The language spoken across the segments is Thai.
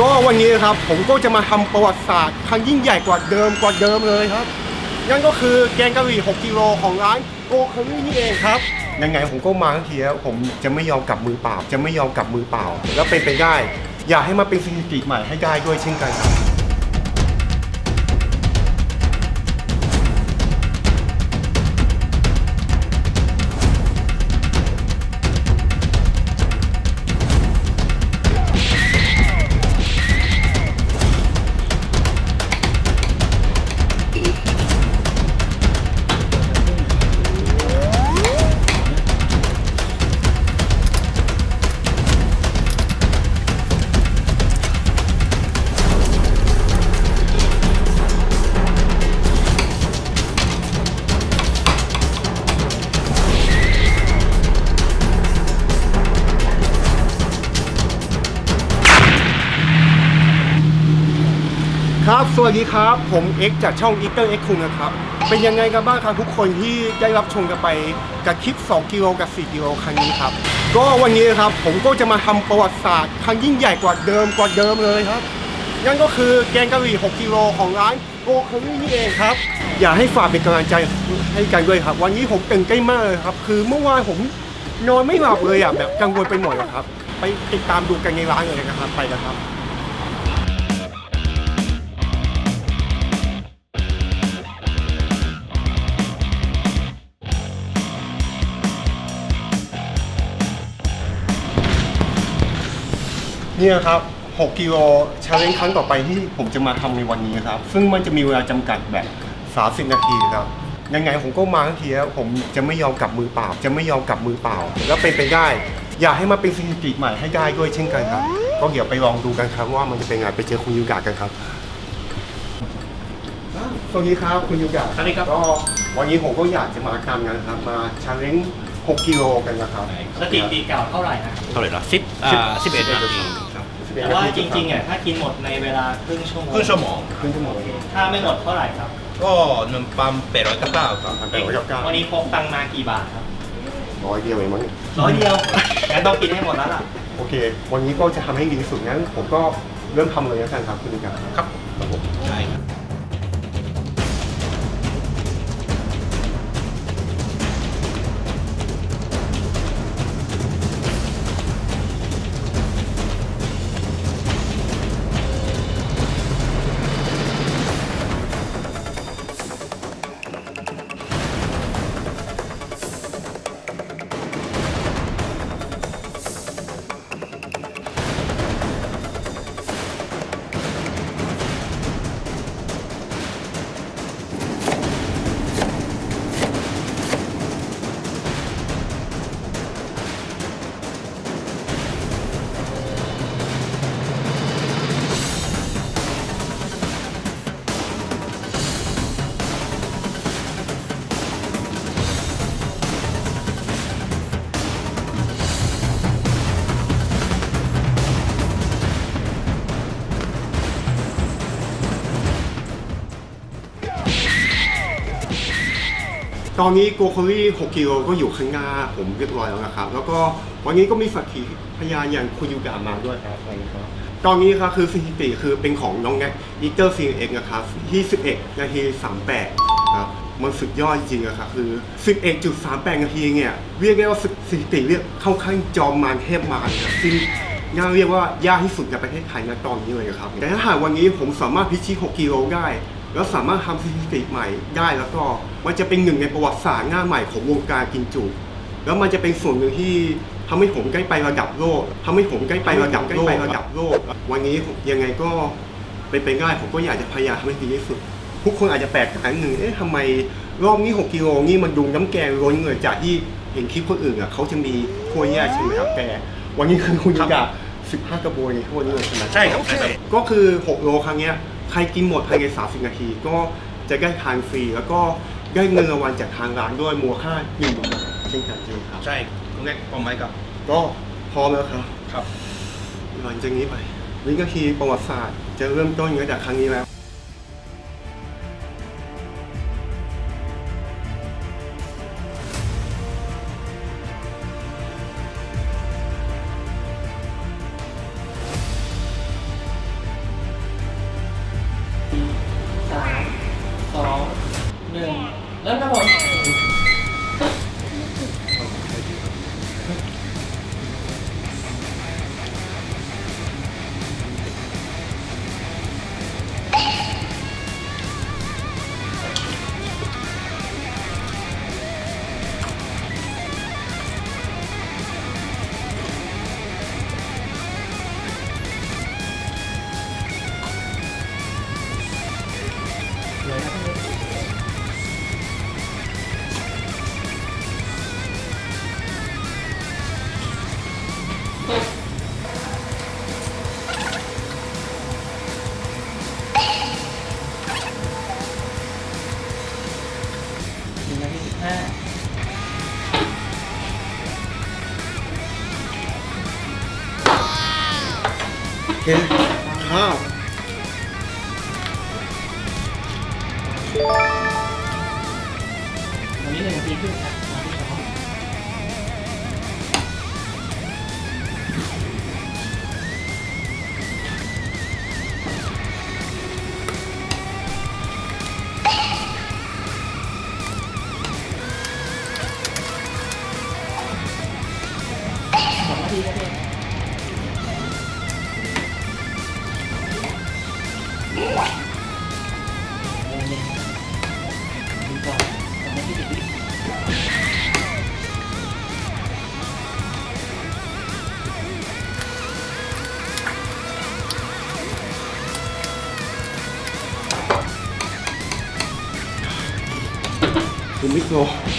ก็วันนี้นะครับผมก็จะมาทำประวัติศาสตร์ครั้งยิ่งใหญ่กว่าเดิมกว่าเดิมเลยครับ นั่นก็คือแกงกะหรี่ 6กิโลของร้านโกคารี่นี่เองครับยังไงผมก็มาทั้งทีแล้วผมจะไม่ยอมกลับมือเปล่า จะไม่ยอมกลับมือเปล่า แล้วเป็นไปได้ อยากให้มาเป็นสถิติใหม่ให้ได้ด้วยเช่นกันครับ สวัสดีครับ ผมเอ็กจากช่อง e เตอร์เอ็กคุงนะครับ เป็นยังไงกันบ้างครับทุกคนที่ได้รับชมกันไปกับคลิป 2 กิโลกับ 4 กิโลครั้งนี้ครับ ก็วันนี้นะครับผมก็จะมาทำประวัติศาสตร์ครั้งยิ่งใหญ่กว่าเดิมกว่าเดิมเลยครับ นั่นก็คือแกงกะหรี่ 6 กิโลของร้านโกคารี่นี่เองครับ อยากให้ฝากเป็นกำลังใจให้กันด้วยครับ วันนี้ผมตื่นเต้มากเลยครับ คือเมื่อวานผมนอนไม่หลับเลยอะแบบกังวลไปหมดอะครับ ไปติดตามดูกันในร้านเลยนะครับไปกันครับ เนี่ยครับ 6 กิโลชาเลนจ์ครั้งต่อไปที่ผมจะมาทำในวันนี้ครับ ซึ่งมันจะมีเวลาจำกัดแบบ 30 นาทีครับ ยังไงผมก็มาทั้งทีแล้วผมจะไม่ยอมกลับมือเปล่า จะไม่ยอมกลับมือเปล่า แล้วเป็นไปได้ อยากให้มาเป็นสถิติใหม่ให้ได้ด้วยเช่นกันครับ ก็เดี๋ยวไปลองดูกันครับว่ามันจะเป็นไงไปเจอคุณยูกะกันครับสวัสดีครับคุณยูกะสวัสดีครับ ก็วันนี้ผมก็อยากจะมาทำงานครับมาชาเลนจ์6กิโลกันนะครับ สถิติเก่าเท่าไหร่นะเท่าไหร่นะสิบอ่าสิบเอ็ดนาที แต่ว่าจริงๆอะถ้ากินหมดในเวลาครึ่งชั่วโมงครึ่งชั่วโมงครึ่งชั่วโมงถ้าไม่หมดเท่าไหร่ครับก็หนึ่งปั๊มแปดร้อยเก้าเก้าครับพันแปดร้อยเก้าเก้าวันนี้พกตังค์มากี่บาทครับร้อยเดียวเองมั้งร้อยเดียวงั้นต้องกินให้หมดแล้วล่ะโอเค วันนี้ก็จะทำให้ดีที่สุดงั้นผมก็เริ่มทำเลยแล้วกันครับคุณดิการครับครับผมใช่ครับ ตอนนี้โกโคลี่6กิโลก็อยู่ข้างหน้าผมเรียบร้อยแล้วนะครับ แล้วก็วันนี้ก็มีสักขีพยานอย่างคุณยูกะมาด้วยครับนะครับตอนนี้ครับคือสถิติคือเป็นของน้องแน็กอีเตอร์ซีเอ็กนะครับที่11นาที38ครับมันสุดยอดจริงๆอะครับคือ 11.38 นาทีเนี่ยเรียกได้ว่าสถิติเรียกเข้าขั้นจอมมารเทพมารครับซึ่งน่าเรียกว่ายากที่สุดในประเทศไทยนะตอนนี้เลยครับแต่ถ้าหากวันนี้ผมสามารถพิชิต 6 กิโลได้ แล้วสามารถทำสถิติใหม่ได้แล้วก็มันจะเป็นหนึ่งในประวัติศาสตร์หน้าใหม่ของวงการกินจุ แล้วมันจะเป็นส่วนหนึ่งที่ทำให้ผมใกล้ไประดับโลกทำให้ผมใกล้ไประดับใกล้ไประดับโลก วันนี้ยังไงก็เป็นไปได้ผมก็อยากจะพยายามทำให้ดีที่สุดทุกคนอาจจะแปลกใจหนึ่งเอ๊ะทำไมรอบนี้ 6กิโลนี่มันดูน้ำแกงล้นเลยจากที่เห็นคลิปคนอื่นอะเขาจะมีถ้วยแยกใช่ไหมครับแต่วันนี้คือคุณยูกะ15 กระบวยในถ้วยนี้เลยใช่ไหมใช่ครับใช่ครับก็คือ 6 โลครั้งเนี้ย ใครกินหมดภายใน 30 นาที ก็จะได้ทานฟรี แล้วก็ได้เงินรางวัลจากทางร้านด้วยมูลค่า1นึ่งบาทเช่นกันใช่ไหมครับ ใช่คุณแรกพร้อมไหมครับ ก็พร้อมแล้วครับ ครับ หลังจากนี้ไปวินาทีประวัติศาสตร์จะเริ่มต้นตั้งแต่ครั้งนี้แล้ว 있어.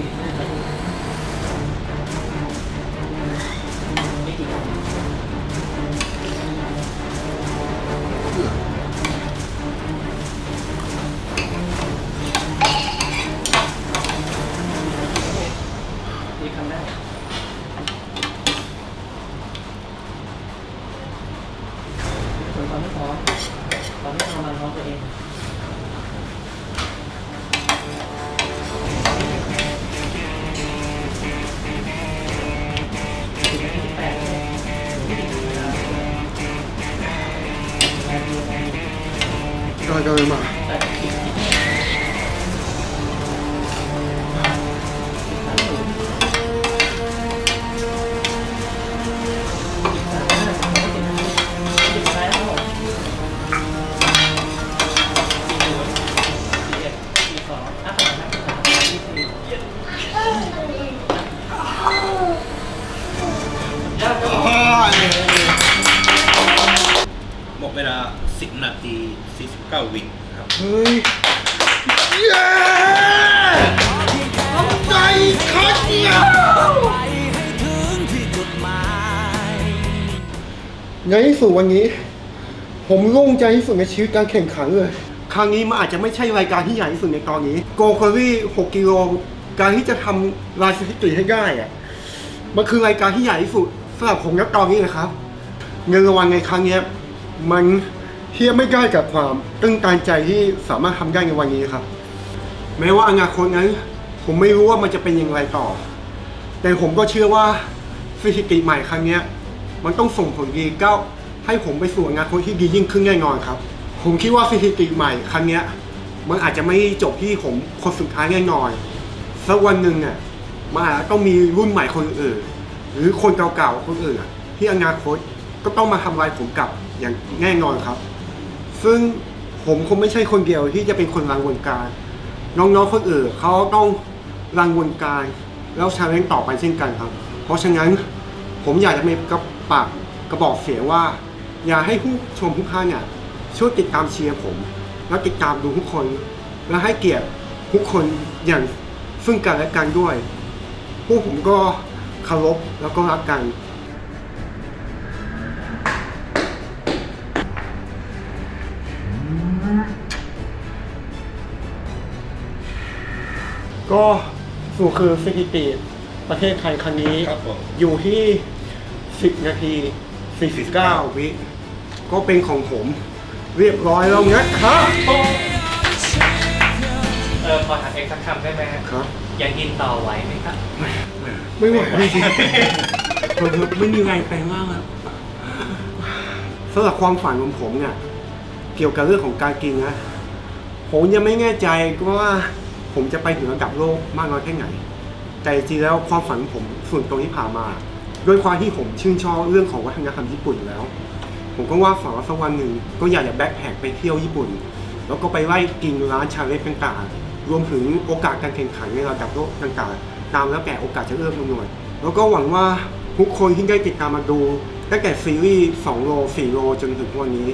ตอนนี้พร้อมตอนที่ทำงานพร้อมตัวเอง ดิน ในที่สุดวันนี้ ผมโล่งใจที่สุดในชีวิตการแข่งขันเลย ครั้งนี้มันอาจจะไม่ใช่รายการที่ใหญ่ที่สุดในตอนนี้ โกคอรี่6กิโล การที่จะทำลายสถิติให้ได้อะมันคือรายการที่ใหญ่ที่สุดสำหรับผมณตอนนี้นะครับ เงินรางวัลในครั้งนี้มันเทียบไม่ได้กับความตื้นตันใจที่สามารถทำได้ในวันนี้ครับ แม้ว่าอนาคตนั้น ผมไม่รู้ว่ามันจะเป็นอย่างไรต่อ แต่ผมก็เชื่อว่าสถิติใหม่ครั้งนี้ มันต้องส่งผลดีก้าให้ผมไปสู่อนคตที่ดียิ่งขึ้นแน่นอนครับ ผมคิดว่าสถิติใหม่ครั้งเนี้ยมันอาจจะไม่จบที่ผมคนสุดท้ายแน่นอนสักวันหนึ่งอะมันอาจจะต้องมีรุ่นใหม่คนอื่น หรือคนเก่าๆคนอื่นอะที่อนาคตก็ต้องมาทำลายผมกลับอย่างแน่นอนครับ ซึ่งผมคงไม่ใช่คนเดียวที่จะเป็นคนรังวนการ น้องๆคนอื่นเขาต้องรังวนการแล้วชาเลนต่อไปเช่นกันครับ เพราะฉะนั้นผมอยากจะมีกระ ปากกระบอกเสียงว่า อยากให้ผู้ชมทุกท่านเนี่ยช่วยติดตามเชียร์ผม และติดตามดูทุกคน และให้เกียรติทุกคนอย่างซึ่งกันและกันด้วย พวกผมก็เคารพแล้วก็รักกันก็สู่คือสถิติประเทศไทยครั้งนี้ ครับผม อยู่ที่ 10 นาที 49 วิ ก็เป็นของผม เรียบร้อยแล้วนะครับเออพอถามเอกสักคำได้ไหมครับครับ ยังกินต่อไหวไหมครับ ไม่ไหวจริงๆผมไม่มีแรงไปมากแล้วสำหรับความฝันของผมเนี่ยเกี่ยวกับเรื่องของการกินนะผมยังไม่แน่ใจว่าผมจะไปถึงระดับโลกมากน้อยแค่ไหน แต่จริงๆแล้วความฝันของผมส่วนตัวที่ผ่านมา ด้วยความที่ผมชื่นชอบเรื่องของวัฒนธรรมญี่ปุ่นแล้ว ผมก็ว่าฝันว่าสักวันหนึ่งก็อยากจะแบ็คแพคไปเที่ยวญี่ปุ่น แล้วก็ไปไล่กินร้านชาเลนจ์ต่างๆ รวมถึงโอกาสการแข่งขันในระดับโลกต่างๆ ตามแล้วแต่โอกาสจะเอื้อมหน่วย แล้วก็หวังว่าทุกคนที่ได้ติดตามมาดูตั้งแต่ซีรีส์2โล4โลจนถึงวันนี้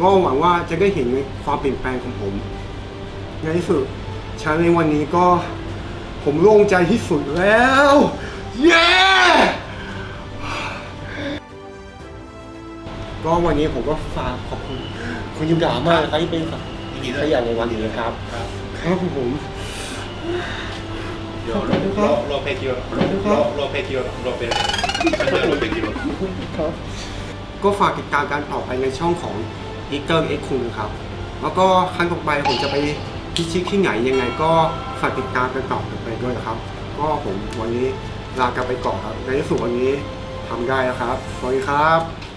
ก็หวังว่าจะได้เห็นความเปลี่ยนแปลงของผมในที่สุดชาเลนจ์วันนี้ก็ผมโล่งใจที่สุดแล้ว เย้ ก็วันนี้ผมก็ฝากขอบคุณคุณยุดามากนะครับที่เป็นสักยินดีด้ขวยยันในวันนี้ครับ ครับ ครับผมเดี๋ยวรอรอเพจกิโลรอรอเพจกิโลรอเพจเดี๋ยวรอเพจกิโลครับ ก็ฝากติดตามการต่อไปในช่องของอีเกิร์เอ็กคุงครับ แล้วก็ครั้งต่อไปผมจะไปพิชิตที่ไหนยังไงก็ฝากติดตามกันต่อไปด้วยนะครับ ก็ผมวันนี้ลากลับไปก่อนครับ ในที่สุดวันนี้ทำได้แล้วครับ สวัสดีครับ